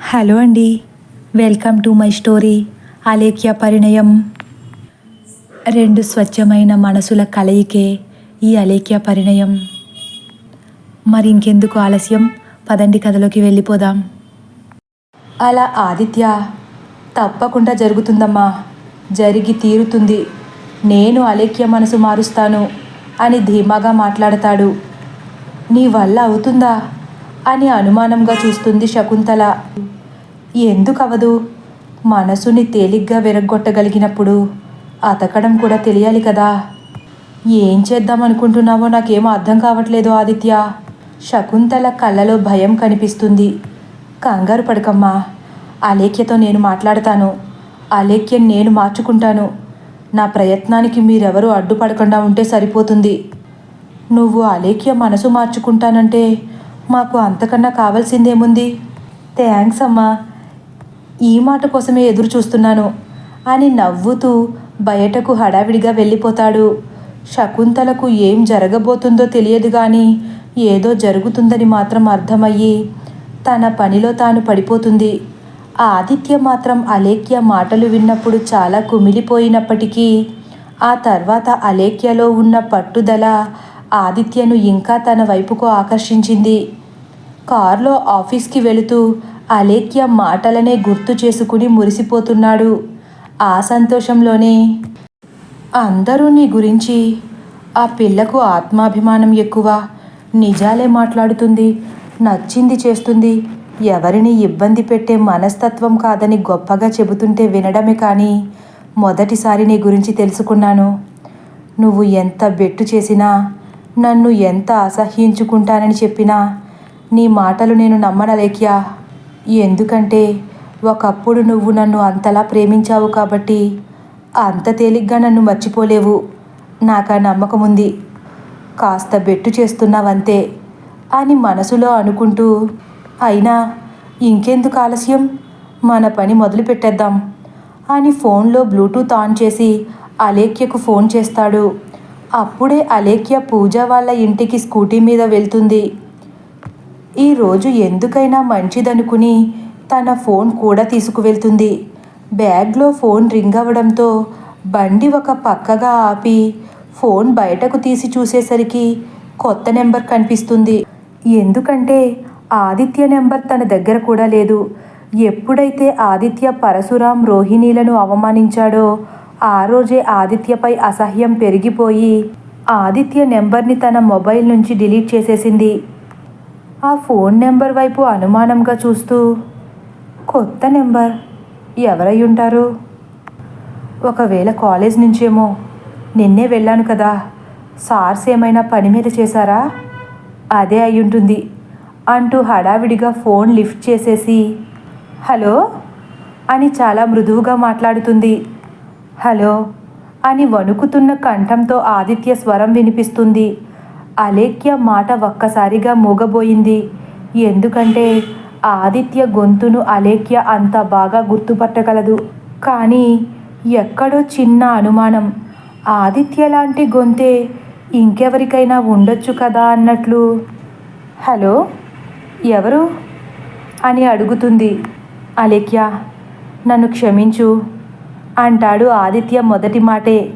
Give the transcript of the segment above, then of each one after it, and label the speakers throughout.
Speaker 1: Hello అండి. Welcome to my story Alekhya పరిణయం. రెండు స్వచ్ఛమైన మనసుల కలయికే ఈ అలేఖ్య పరిణయం. మరి ఇంకెందుకు ఆలస్యం? పదండి కథలోకి వెళ్ళిపోదాం. అలా ఆదిత్య తప్పకుండా జరుగుతుందమ్మా. జరిగి తీరుతుంది. నేను అలేఖ్య మనసు మారుస్తాను అని ధీమాగా మాట్లాడతాడు. నీ వల్ల అవుతుందా? అని అనుమానంగా చూస్తుంది శకుంతల. ఎందుకు మనసుని తేలిగ్గా విరగ్గొట్టగలిగినప్పుడు అతకడం కూడా తెలియాలి కదా. ఏం చేద్దాం అనుకుంటున్నావో నాకేమో అర్థం కావట్లేదు ఆదిత్య. శకుంతల కళ్ళలో భయం కనిపిస్తుంది. కంగారు పడకమ్మా. అలేఖ్యతో నేను మాట్లాడతాను. అలేఖ్యం నేను మార్చుకుంటాను. నా ప్రయత్నానికి మీరెవరూ అడ్డుపడకుండా ఉంటే సరిపోతుంది. నువ్వు అలేఖ్య మనసు మార్చుకుంటానంటే మాకు అంతకన్నా కావాల్సిందేముంది? థ్యాంక్స్ అమ్మా. ఈ మాట కోసమే ఎదురు చూస్తున్నాను అని నవ్వుతూ బయటకు హడావిడిగా వెళ్ళిపోతాడు. శకుంతలకు ఏం జరగబోతుందో తెలియదు కానీ ఏదో జరుగుతుందని మాత్రం అర్థమయ్యి తన పనిలో తాను పడిపోతుంది. ఆదిత్య మాత్రం అలేఖ్య మాటలు విన్నప్పుడు చాలా కుమిలిపోయినప్పటికీ ఆ తర్వాత అలేఖ్యలో ఉన్న పట్టుదల ఆదిత్యను ఇంకా తన వైపుకు ఆకర్షించింది. కారులో ఆఫీస్కి వెళుతూ అలేఖ్య మాటలనే గుర్తు చేసుకుని మురిసిపోతున్నాడు. ఆ సంతోషంలోనే అందరూ నీ గురించి ఆ పిల్లకు ఆత్మాభిమానం ఎక్కువ. నిజాలే మాట్లాడుతుంది నచ్చింది చేస్తుంది. ఎవరిని ఇబ్బంది పెట్టే మనస్తత్వం కాదని గొప్పగా చెబుతుంటే వినడమే కానీ మొదటిసారి నీ గురించి తెలుసుకున్నాను. నువ్వు ఎంత బెట్టు చేసినా నన్ను ఎంత అసహ్యించుకుంటానని చెప్పినా నీ మాటలు నేను నమ్మనలేఖ్యా ఎందుకంటే ఒకప్పుడు నువ్వు నన్ను అంతలా ప్రేమించావు కాబట్టి అంత తేలిగ్గా నన్ను మర్చిపోలేవు. నాకు ఆ నమ్మకం ఉంది కాస్త బెట్టు చేస్తున్నావంతే అని మనసులో అనుకుంటూ అయినా ఇంకెందుకు ఆలస్యం? మన పని మొదలు పెట్టేద్దాం అని ఫోన్లో బ్లూటూత్ ఆన్ చేసి అలేఖ్యకు ఫోన్ చేస్తాడు. అప్పుడే అలేఖ్య పూజ వాళ్ళ ఇంటికి స్కూటీ మీద వెళ్తుంది. ఈరోజు ఎందుకైనా మంచిదనుకుని తన ఫోన్ కూడా తీసుకువెళ్తుంది. బ్యాగ్లో ఫోన్ రింగ్ అవ్వడంతో బండి ఒక పక్కగా ఆపి ఫోన్ బయటకు తీసి చూసేసరికి కొత్త నెంబర్ కనిపిస్తుంది. ఎందుకంటే ఆదిత్య నెంబర్ తన దగ్గర కూడా లేదు. ఎప్పుడైతే ఆదిత్య పరశురాం రోహిణీలను అవమానించాడో ఆ రోజే ఆదిత్యపై అసహ్యం పెరిగిపోయి ఆదిత్య నెంబర్ని తన మొబైల్ నుంచి డిలీట్ చేసేసింది. ఆ ఫోన్ నెంబర్ వైపు అనుమానంగా చూస్తూ కొత్త నెంబర్. ఎవరై ఉంటారు? ఒకవేళ కాలేజ్ నుంచేమో. నిన్నే వెళ్ళాను కదా. సార్స్ ఏమైనా పని మీద చేశారా? అదే అయి ఉంటుంది అంటూ హడావిడిగా ఫోన్ లిఫ్ట్ చేసేసి హలో? అని చాలా మృదువుగా మాట్లాడుతుంది. హలో? అని వణుకుతున్న కంఠంతో ఆదిత్య స్వరం వినిపిస్తుంది. అలేఖ్య మాట ఒక్కసారిగా మూగబోయింది. ఎందుకంటే ఆదిత్య గొంతును అలేఖ్య అంత బాగా గుర్తుపట్టగలదు. కానీ ఎక్కడో చిన్న అనుమానం. ఆదిత్య లాంటి గొంతే ఇంకెవరికైనా ఉండొచ్చు కదా అన్నట్లు. హలో? ఎవరు? అని అడుగుతుంది అలేఖ్య. నన్ను క్షమించు. అంటాడు ఆదిత్య మొదటి మాటే.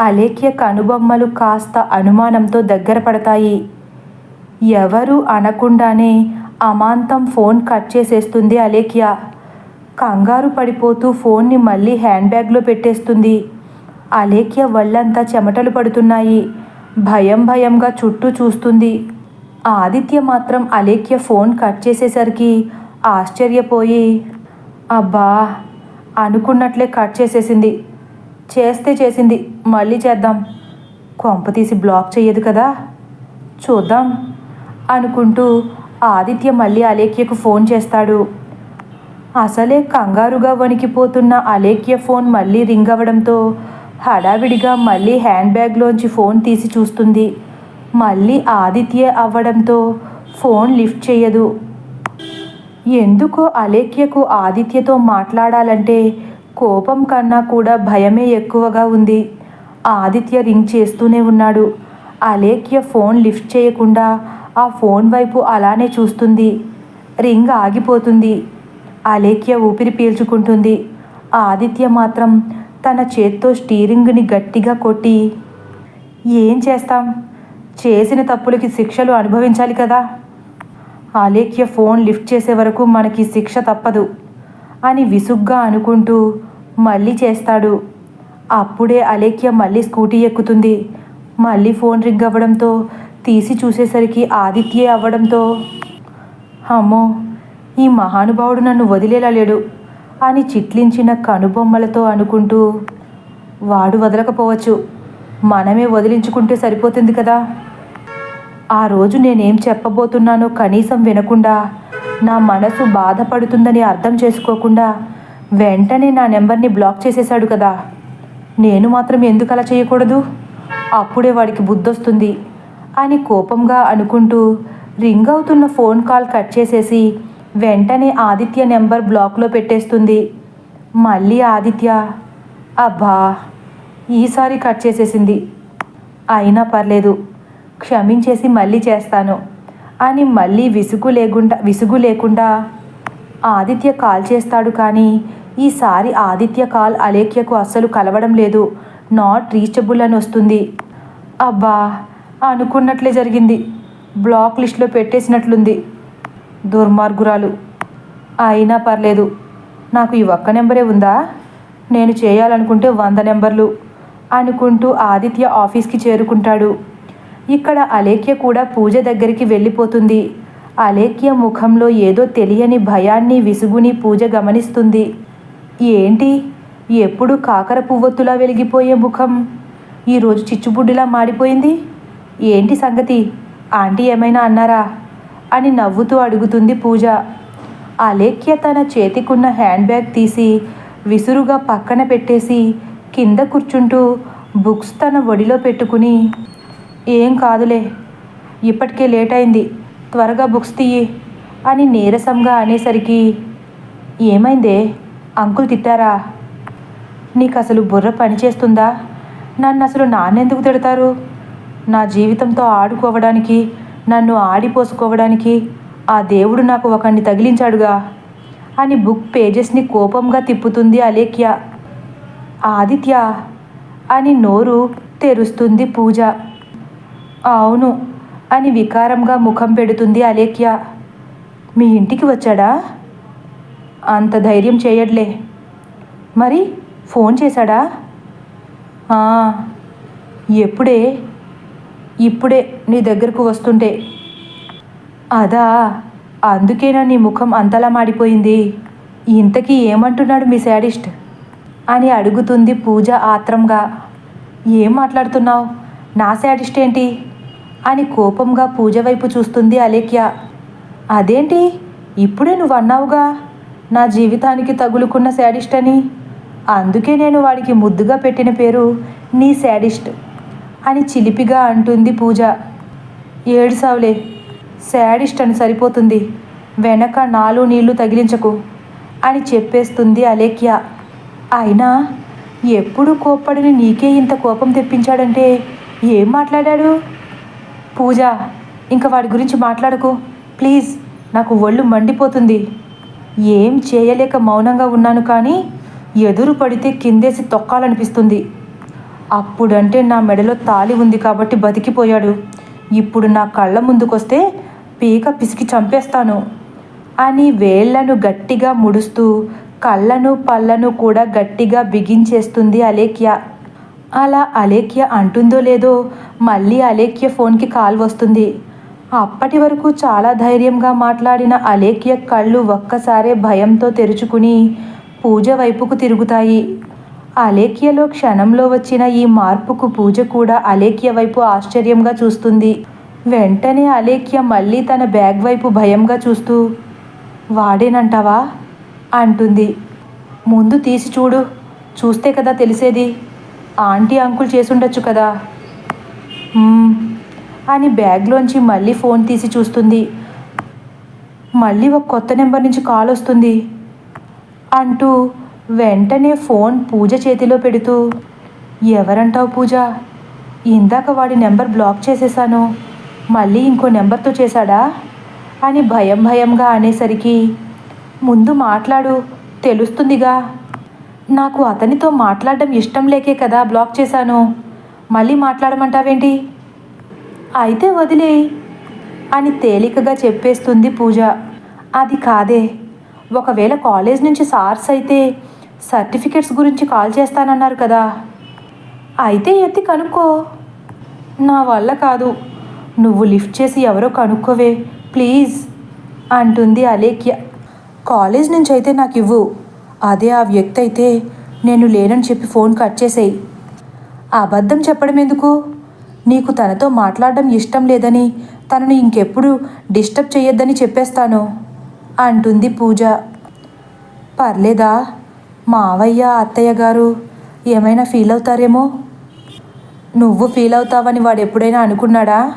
Speaker 1: అలేఖ్య కనుబొమ్మలు కాస్త అనుమానంతో దగ్గర పడతాయి. ఎవరు అనకుండానే అమాంతం ఫోన్ కట్ చేసేస్తుంది అలేఖ్య. కంగారు పడిపోతూ ఫోన్ని మళ్ళీ హ్యాండ్ బ్యాగ్లో పెట్టేస్తుంది. అలేఖ్య వళ్ళంతా చెమటలు పడుతున్నాయి. భయం భయంగా చుట్టూ చూస్తుంది. ఆదిత్య మాత్రం అలేఖ్య ఫోన్ కట్ చేసేసరికి ఆశ్చర్యపోయి అబ్బా అనుకున్నట్లే కట్ చేసేసింది. చేస్తే చేసింది మళ్ళీ చేద్దాం. కొంప తీసి బ్లాక్ చెయ్యదు కదా. చూద్దాం అనుకుంటూ ఆదిత్య మళ్ళీ అలేఖ్యకు ఫోన్ చేస్తాడు. అసలే కంగారుగా వణికిపోతున్న అలేఖ్య ఫోన్ మళ్ళీ రింగ్ అవ్వడంతో హడావిడిగా మళ్ళీ హ్యాండ్ బ్యాగ్లోంచి ఫోన్ తీసి చూస్తుంది. మళ్ళీ ఆదిత్య అవ్వడంతో ఫోన్ లిఫ్ట్ చేయదు ఎందుకో అలేఖ్యకు ఆదిత్యతో మాట్లాడాలంటే కోపం కన్నా కూడా భయమే ఎక్కువగా ఉంది. ఆదిత్య రింగ్ చేస్తూనే ఉన్నాడు. అలేఖ్య ఫోన్ లిఫ్ట్ చేయకుండా ఆ ఫోన్ వైపు అలానే చూస్తుంది. రింగ్ ఆగిపోతుంది. అలేఖ్య ఊపిరి పీల్చుకుంటుంది. ఆదిత్య మాత్రం తన చేత్తో స్టీరింగ్ని గట్టిగా కొట్టి ఏం చేస్తాం? చేసిన తప్పులకి శిక్షలు అనుభవించాలి కదా. అలేఖ్య ఫోన్ లిఫ్ట్ చేసే వరకు మనకి శిక్ష తప్పదు అని విసుగ్గా అనుకుంటూ మళ్ళీ చేస్తాడు. అప్పుడే అలేఖ్య మళ్ళీ స్కూటీ ఎక్కుతుంది. మళ్ళీ ఫోన్ రింగ్ అవ్వడంతో తీసి చూసేసరికి ఆదిత్యే అవ్వడంతో అమ్మో ఈ మహానుభావుడు నన్ను వదిలేలా లేడు అని చిట్లించిన కనుబొమ్మలతో అనుకుంటూ వాడు వదలకపోవచ్చు. మనమే వదిలించుకుంటే సరిపోతుంది కదా. ఆ రోజు నేనేం చెప్పబోతున్నానో కనీసం వినకుండా నా మనసు బాధపడుతుందని అర్థం చేసుకోకుండా వెంటనే నా నెంబర్ని బ్లాక్ చేసేశాడు కదా. నేను మాత్రం ఎందుకు అలా చేయకూడదు? అప్పుడే వాడికి బుద్ధొస్తుంది. అని కోపంగా అనుకుంటూ రింగ్ అవుతున్న ఫోన్ కాల్ కట్ చేసేసి వెంటనే ఆదిత్య నెంబర్ బ్లాక్లో పెట్టేస్తుంది. మళ్ళీ ఆదిత్య అబ్బా ఈసారి కట్ చేసేసింది. అయినా పర్లేదు క్షమించేసి మళ్ళీ చేస్తాను అని మళ్ళీ విసుగు లేకుండా విసుగు లేకుండా ఆదిత్య కాల్ చేస్తాడు కానీ ఈసారి ఆదిత్య కాల్ అలేఖ్యకు అస్సలు కలవడం లేదు. నాట్ రీచబుల్ అని వస్తుంది. అబ్బా అనుకున్నట్లే జరిగింది. బ్లాక్ లిస్ట్లో పెట్టేసినట్లుంది దుర్మార్గురాలు. అయినా పర్లేదు. నాకు ఈ ఒక్క నెంబరే ఉందా? నేను చేయాలనుకుంటే వంద నెంబర్లు అనుకుంటూ ఆదిత్య ఆఫీస్కి చేరుకుంటాడు. ఇక్కడ అలేఖ్య కూడా పూజ దగ్గరికి వెళ్ళిపోతుంది. అలేఖ్య ముఖంలో ఏదో తెలియని భయాన్ని విసుగుని పూజ గమనిస్తుంది. ఏంటి? ఎప్పుడు కాకర పువ్వొత్తులా వెలిగిపోయే ముఖం? ఈరోజు చిచ్చుబుడ్డిలా మాడిపోయింది? ఏంటి సంగతి? ఆంటీ ఏమైనా అన్నారా? అని నవ్వుతూ అడుగుతుంది పూజ. అలేఖ్య తన చేతికున్న హ్యాండ్ బ్యాగ్ తీసి విసురుగా పక్కన పెట్టేసి కింద కూర్చుంటూ బుక్స్ తన ఒడిలో పెట్టుకుని ఏం కాదులే ఇప్పటికే లేట్ అయింది త్వరగా బుక్స్ తీయి అని నీరసంగా అనేసరికి ఏమైందే? అంకుల్ తిట్టారా? నీకు అసలు బుర్ర పనిచేస్తుందా నన్ను అసలు నాన్నెందుకు తిడతారు? నా జీవితంతో ఆడుకోవడానికి నన్ను ఆడిపోసుకోవడానికి ఆ దేవుడు నాకు ఒకడిని తగిలించాడుగా. అని బుక్ పేజెస్ని కోపంగా తిప్పుతుంది అలేఖ్య. ఆదిత్య! అని నోరు తెరుస్తుంది పూజ. అవును! అని వికారంగా ముఖం పెడుతుంది అలేఖ్య. మీ ఇంటికి వచ్చాడా? అంత ధైర్యం చేయడ్లే మరి ఫోన్ చేశాడా? ఎప్పుడే? ఇప్పుడే నీ దగ్గరకు వస్తుంటే. అదా అందుకేనా నీ ముఖం అంతలా మాడిపోయింది? ఇంతకీ ఏమంటున్నాడు మీ శాడిస్ట్? అని అడుగుతుంది పూజ ఆత్రంగా. ఏం మాట్లాడుతున్నావు? నా శాడిస్ట్ ఏంటి? అని కోపంగా పూజ వైపు చూస్తుంది అలేఖ్య. అదేంటి? ఇప్పుడే నువ్వు అన్నావుగా నా జీవితానికి తగులుకున్న శాడిస్ట్ అని? అందుకే నేను వాడికి ముద్దుగా పెట్టిన పేరు నీ శాడిస్ట్ అని చిలిపిగా అంటుంది పూజ. ఏడుసావులే శాడిస్ట్ అని సరిపోతుంది. వెనక నాలుగు నీళ్ళు తగిలించకు అని చెప్పేస్తుంది అలేఖ్య. అయినా ఎప్పుడు కోప్పడిని నీకే ఇంత కోపం తెప్పించాడంటే ఏం మాట్లాడాడు? పూజ ఇంకా వాడి గురించి మాట్లాడకు. ప్లీజ్ నాకు ఒళ్ళు మండిపోతుంది. ఏం చేయలేక మౌనంగా ఉన్నాను కానీ ఎదురు పడితే కిందేసి తొక్కాలనిపిస్తుంది. అప్పుడంటే నా మెడలో తాలి ఉంది కాబట్టి బతికిపోయాడు. ఇప్పుడు నా కళ్ళ ముందుకొస్తే పీక పిసికి చంపేస్తాను. అని వేళ్ళను గట్టిగా ముడుస్తూ కళ్ళను పళ్ళను కూడా గట్టిగా బిగించేస్తుంది అలేఖ్య. అలా అలేఖ్య అంటుందో లేదో మళ్ళీ అలేఖ్య ఫోన్కి కాల్ వస్తుంది. అప్పటి వరకు చాలా ధైర్యంగా మాట్లాడిన అలేఖ్య కళ్ళు ఒక్కసారే భయంతో తెరుచుకుని పూజ వైపుకు తిరుగుతాయి. అలేఖ్యలో క్షణంలో వచ్చిన ఈ మార్పుకు పూజ కూడా అలేఖ్య వైపు ఆశ్చర్యంగా చూస్తుంది. వెంటనే అలేఖ్య మళ్ళీ తన బ్యాగ్ వైపు భయంగా చూస్తూ వాడేనంటావా? అంటుంది. ముందు తీసి చూడు చూస్తే కదా తెలిసేది. ఆంటీ అంకుల్ చేసుండొచ్చు కదా. అని బ్యాగ్లోంచి మళ్ళీ ఫోన్ తీసి చూస్తుంది. మళ్ళీ ఒక కొత్త నెంబర్ నుంచి కాల్ వస్తుంది. అంటూ వెంటనే ఫోన్ పూజ చేతిలో పెడుతూ ఎవరంటావు పూజ? ఇందాక వాడి నెంబర్ బ్లాక్ చేసేసాను. మళ్ళీ ఇంకో నెంబర్తో చేశాడా? అని భయం భయంగా అనేసరికి ముందు మాట్లాడు తెలుస్తుందిగా. నాకు అతనితో మాట్లాడడం ఇష్టం లేకే కదా బ్లాక్ చేశాను. మళ్ళీ మాట్లాడమంటావేంటి? అయితే వదిలే అని తేలికగా చెప్పేస్తుంది పూజ. అది కాదే. ఒకవేళ కాలేజ్ నుంచి సార్స్ అయితే సర్టిఫికెట్స్ గురించి కాల్ చేస్తానన్నారు కదా. అయితే ఎత్తి కనుక్కో. నా వల్ల కాదు. నువ్వు లిఫ్ట్ చేసి ఎవరో కనుక్కోవే ప్లీజ్ అంటుంది అలేఖ్య. కాలేజ్ నుంచి అయితే నాకు ఇవ్వు. అదే ఆ వ్యక్తి అయితే నేను లేనని చెప్పి ఫోన్ కట్ చేసేయి. అబద్ధం చెప్పడం ఎందుకు? నీకు తనతో మాట్లాడడం ఇష్టం లేదని తనని ఇంకెప్పుడు డిస్టర్బ్ చేయొద్దని చెప్పేస్తాను అంటుంది పూజ. పర్లేదా? మావయ్య అత్తయ్య గారు ఏమైనా ఫీల్ అవుతారేమో? నువ్వు ఫీల్ అవుతావని వాడు ఎప్పుడైనా అనుకున్నాడా?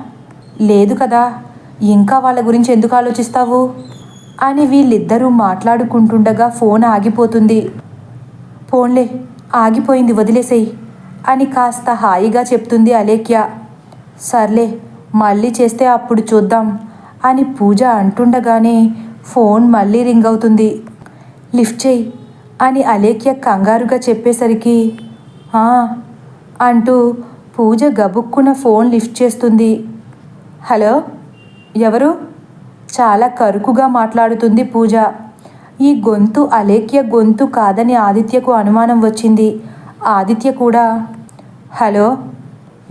Speaker 1: లేదు కదా ఇంకా వాళ్ళ గురించి ఎందుకు ఆలోచిస్తావు? అని వీళ్ళిద్దరూ మాట్లాడుకుంటుండగా ఫోన్ ఆగిపోతుంది. ఫోన్లే ఆగిపోయింది వదిలేసేయి. అని కాస్త హాయిగా చెప్తుంది అలేఖ్య. సర్లే మళ్ళీ చేస్తే అప్పుడు చూద్దాం అని పూజ అంటుండగానే ఫోన్ మళ్ళీ రింగ్ అవుతుంది. లిఫ్ట్ చేయి అని అలేఖ్య కంగారుగా చెప్పేసరికి అంటూ పూజ గబుక్కున ఫోన్ లిఫ్ట్ చేస్తుంది. హలో ఎవరు? చాలా కరుకుగా మాట్లాడుతుంది పూజ. ఈ గొంతు అలేఖ్య గొంతు కాదని ఆదిత్యకు అనుమానం వచ్చింది. ఆదిత్య కూడా హలో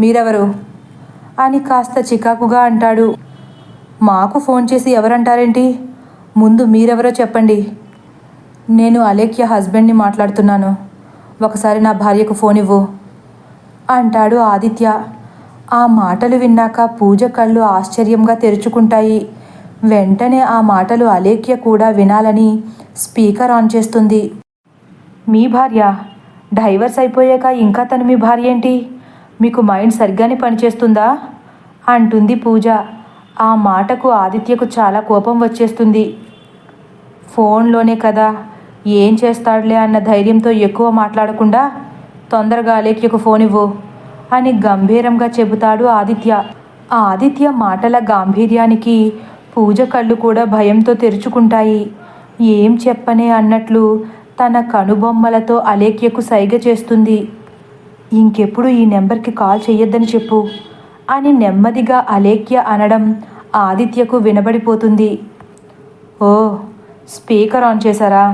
Speaker 1: మీరెవరు? అని కాస్త చికాకుగా అంటాడు. మాకు ఫోన్ చేసి ఎవరంటారేంటి? ముందు మీరెవరో చెప్పండి. నేను అలేఖ్య హస్బెండ్ని మాట్లాడుతున్నాను. ఒకసారి నా భార్యకు ఫోన్ ఇవ్వు. అంటాడు ఆదిత్య. ఆ మాటలు విన్నాక పూజ కళ్ళు ఆశ్చర్యంగా తెరుచుకుంటాయి. వెంటనే ఆ మాటలు అలేఖ్య కూడా వినాలని స్పీకర్ ఆన్ చేస్తుంది. మీ భార్య? డైవర్స్ అయిపోయాక ఇంకా తను మీ భార్య ఏంటి? మీకు మైండ్ సరిగ్గానే పనిచేస్తుందా? అంటుంది పూజ. ఆ మాటకు ఆదిత్యకు చాలా కోపం వచ్చేస్తుంది. ఫోన్లోనే కదా ఏం చేస్తాడులే అన్న ధైర్యంతో ఎక్కువ మాట్లాడకుండా తొందరగా అలేఖ్యకు ఫోన్ ఇవ్వు అని గంభీరంగా చెబుతాడు ఆదిత్య. ఆ ఆదిత్య మాటల గాంభీర్యానికి పూజ కళ్ళు కూడా భయంతో తెరుచుకుంటాయి. ఏం చెప్పనే అన్నట్లు తన కనుబొమ్మలతో అలేఖ్యకు సైగ చేస్తుంది. ఇంకెప్పుడు ఈ నెంబర్కి కాల్ చెయ్యొద్దని చెప్పు అని నెమ్మదిగా అలేఖ్య అనడం ఆదిత్యకు వినబడిపోతుంది. ఓ స్పీకర్ ఆన్ చేశారా?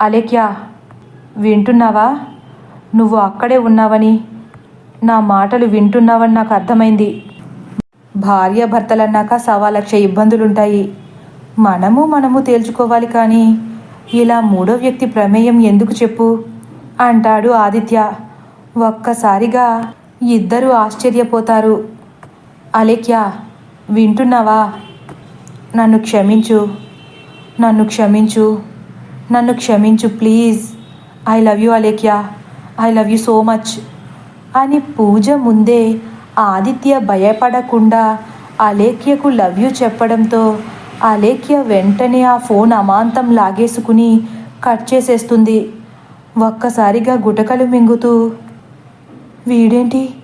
Speaker 1: అలేఖ్య వింటున్నావా? నువ్వు అక్కడే ఉన్నావని. నా మాటలు వింటున్నావని నాకు అర్థమైంది. భార్యాభర్తలన్నాక సవా లక్ష ఇబ్బందులుంటాయి. మనము మనము తేల్చుకోవాలి కానీ ఇలా మూడో వ్యక్తి ప్రమేయం ఎందుకు చెప్పు? అంటాడు ఆదిత్య. ఒక్కసారిగా ఇద్దరూ ఆశ్చర్యపోతారు. అలేఖ్య వింటున్నావా? నన్ను క్షమించు. నన్ను క్షమించు. నన్ను క్షమించు please. I love you Alekhya. I love you so much. అని పూజ ముందే ఆదిత్య భయపడకుండా అలేఖ్యకు లవ్ యూ చెప్పడంతో అలేఖ్య వెంటనే ఆ ఫోన్ అమాంతం లాగేసుకుని కట్ చేసేస్తుంది. ఒక్కసారిగా గుటకలు మింగుతూ వీడేంటి?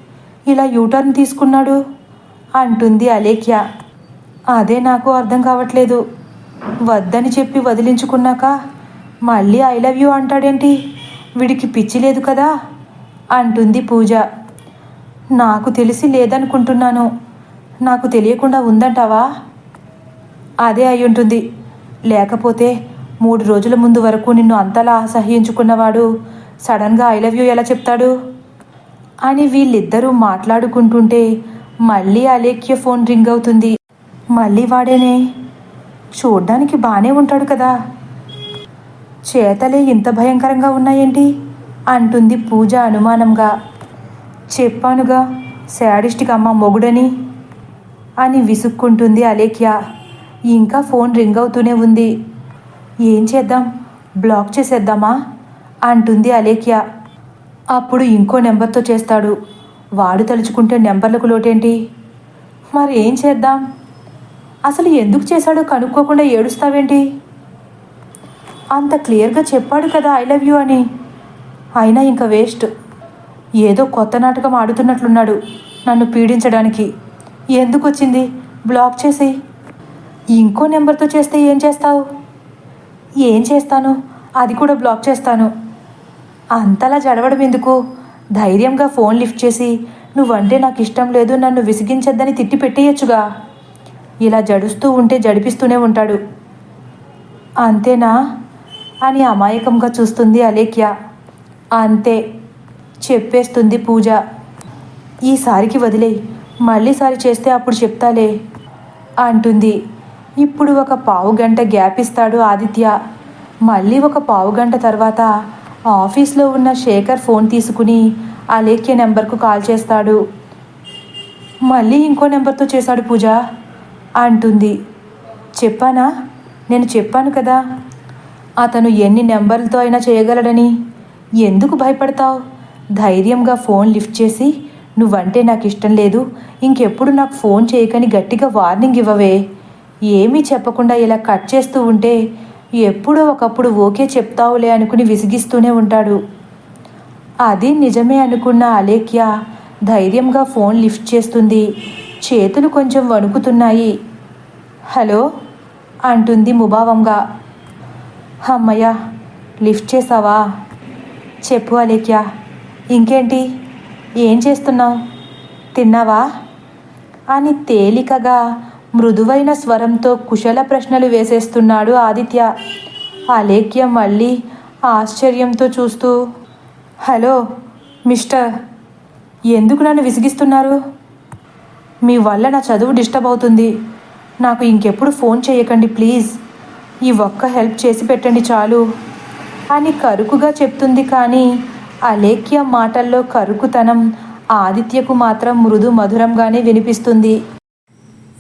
Speaker 1: ఇలా యూటర్న్ తీసుకున్నాడు? అంటుంది అలేఖ్య. అదే నాకు అర్థం కావట్లేదు. వద్దని చెప్పి వదిలించుకున్నాక మళ్ళీ ఐ లవ్ యూ అంటాడేంటి? వీడికి పిచ్చి లేదు కదా? అంటుంది పూజ. నాకు తెలిసి లేదనుకుంటున్నాను. నాకు తెలియకుండా ఉందంటావా? అదే అయి ఉంటుంది లేకపోతే మూడు రోజుల ముందు వరకు నిన్ను అంతలా అసహ్యించుకున్నవాడు సడన్గా ఐ లవ్ యూ ఎలా చెప్తాడు? అని వీళ్ళిద్దరూ మాట్లాడుకుంటుంటే మళ్ళీ అలేఖ్య ఫోన్ రింగ్ అవుతుంది. మళ్ళీ వాడేనే చూడ్డానికి బాగానే ఉంటాడు కదా. చేతలే ఇంత భయంకరంగా ఉన్నాయేంటి? అంటుంది పూజ అనుమానంగా. చెప్పానుగా శాడిస్టిక్ అమ్మ మొగుడని? అని విసుక్కుంటుంది అలేఖ్య. ఇంకా ఫోన్ రింగ్ అవుతూనే ఉంది. ఏం చేద్దాం? బ్లాక్ చేసేద్దామా? అంటుంది అలేఖ్య. అప్పుడు ఇంకో నెంబర్తో చేస్తాడు. వాడు తలుచుకుంటే నెంబర్లకు లోటేంటి? మరి ఏం చేద్దాం? అసలు ఎందుకు చేశాడో కనుక్కోకుండా ఏడుస్తావేంటి? అంత క్లియర్గా చెప్పాడు కదా ఐ లవ్ యూ అని. అయినా ఇంకా వేస్ట్. ఏదో కొత్త నాటకం ఆడుతున్నట్లున్నాడు నన్ను పీడించడానికి. ఎందుకు వచ్చింది బ్లాక్ చేసి ఇంకో నెంబర్తో చేస్తే ఏం చేస్తావు? ఏం చేస్తాను? అది కూడా బ్లాక్ చేస్తాను. అంతలా జడవడం ఎందుకు? ధైర్యంగా ఫోన్ లిఫ్ట్ చేసి నువ్వంటే నాకు ఇష్టం లేదు నన్ను విసిగించద్దని తిట్టి పెట్టేయచ్చుగా. ఇలా జడుస్తూ ఉంటే జడిపిస్తూనే ఉంటాడు. అంతేనా? అని అమాయకంగా చూస్తుంది అలేఖ్య. అంతే చెప్పేస్తుంది పూజ. ఈసారికి వదిలేయి మళ్ళీసారి చేస్తే అప్పుడు చెప్తాలే అంటుంది. ఇప్పుడు ఒక పావు గంట గ్యాప్ ఇస్తాడు ఆదిత్య. మళ్ళీ ఒక పావు గంట తర్వాత ఆఫీస్లో ఉన్న శేఖర్ ఫోన్ తీసుకుని అలేఖ్య నెంబర్కు కాల్ చేస్తాడు. మళ్ళీ ఇంకో నెంబర్తో చేశాడు పూజ అంటుంది. చెప్పానా? నేను చెప్పాను కదా. అతను ఎన్ని నెంబర్లతో అయినా చేయగలడని. ఎందుకు భయపడతావు? ధైర్యంగా ఫోన్ లిఫ్ట్ చేసి నువ్వంటే నాకు ఇష్టం లేదు. ఇంకెప్పుడు నాకు ఫోన్ చేయకని గట్టిగా వార్నింగ్ ఇవ్వవే. ఏమీ చెప్పకుండా ఇలా కట్ చేస్తూ ఉంటే ఎప్పుడో ఒకప్పుడు ఓకే చెప్తావులే అనుకుని విసిగిస్తూనే ఉంటాడు. అది నిజమే అనుకున్న అలేఖ్య ధైర్యంగా ఫోన్ లిఫ్ట్ చేస్తుంది. చేతులు కొంచెం వణుకుతున్నాయి. హలో అంటుంది ముభావంగా. అమ్మయ్య లిఫ్ట్ చేసావా? చెప్పు అలేఖ్య. ఇంకేంటి? ఏం చేస్తున్నావు? తిన్నావా? అని తేలికగా మృదువైన స్వరంతో కుశల ప్రశ్నలు వేసేస్తున్నాడు ఆదిత్య. అలేఖ్య మళ్ళీ ఆశ్చర్యంతో చూస్తూ హలో మిస్టర్ ఎందుకు నన్ను విసిగిస్తున్నారు? మీ వల్ల నా చదువు డిస్టర్బ్ అవుతుంది. నాకు ఇంకెప్పుడు ఫోన్ చేయకండి ప్లీజ్. ఈ ఒక్క హెల్ప్ చేసి పెట్టండి చాలు అని కరుకుగా చెప్తుంది కానీ అలేఖ్య మాటల్లో కరుకుతనం ఆదిత్యకు మాత్రం మృదు మధురంగానే వినిపిస్తుంది.